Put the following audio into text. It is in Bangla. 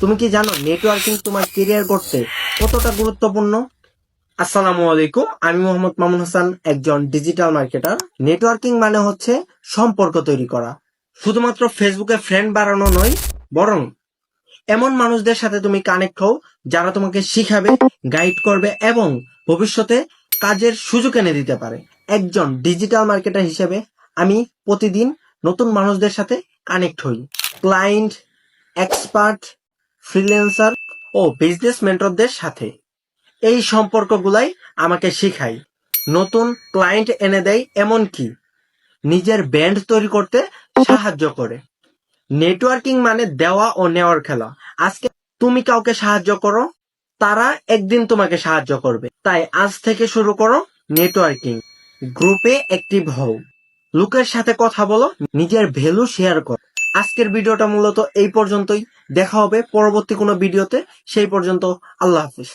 তুমি কি জানো নেটওয়ার্কিং তোমার কেরিয়ার করতে কতটা গুরুত্বপূর্ণ? আসসালামু আলাইকুম, আমি মোহাম্মদ মামুন হাসান, একজন ডিজিটাল মার্কেটার নেটওয়ার্কিং মানে হচ্ছে সম্পর্ক তৈরি করা। শুধুমাত্র ফেসবুকে ফ্রেন্ড বাড়ানো নয়, বরং এমন মানুষদের সাথে তুমি কানেক্ট হও যারা তোমাকে শিখাবে গাইড করবে এবং ভবিষ্যতে কাজের সুযোগ এনে দিতে পারে। একজন ডিজিটাল মার্কেটার হিসেবে আমি প্রতিদিন নতুন মানুষদের সাথে কানেক্ট হই। ক্লায়েন্ট এক্সপার্ট ফ্রিল্যান্সার ও বিজনেস মেন্টরদের সাথে। এই সম্পর্কগুলাই আমাকে শেখায়। নতুন ক্লায়েন্ট এনে দেয় এমনকি নিজের ব্যান্ড তৈরি করতে সাহায্য করে। নেটওয়ার্কিং মানে দেওয়া ও নেওয়ার খেলা। আজকে তুমি কাউকে সাহায্য করো, তারা একদিন তোমাকে সাহায্য করবে। তাই আজ থেকে শুরু করো নেটওয়ার্কিং গ্রুপে অ্যাক্টিভ হও। লোকের সাথে কথা বলো, নিজের ভ্যালু শেয়ার করো। আজকের ভিডিওটা মূলত এই পর্যন্তই। দেখা হবে পরবর্তী কোনো ভিডিওতে। সেই পর্যন্ত আল্লাহ হাফিজ।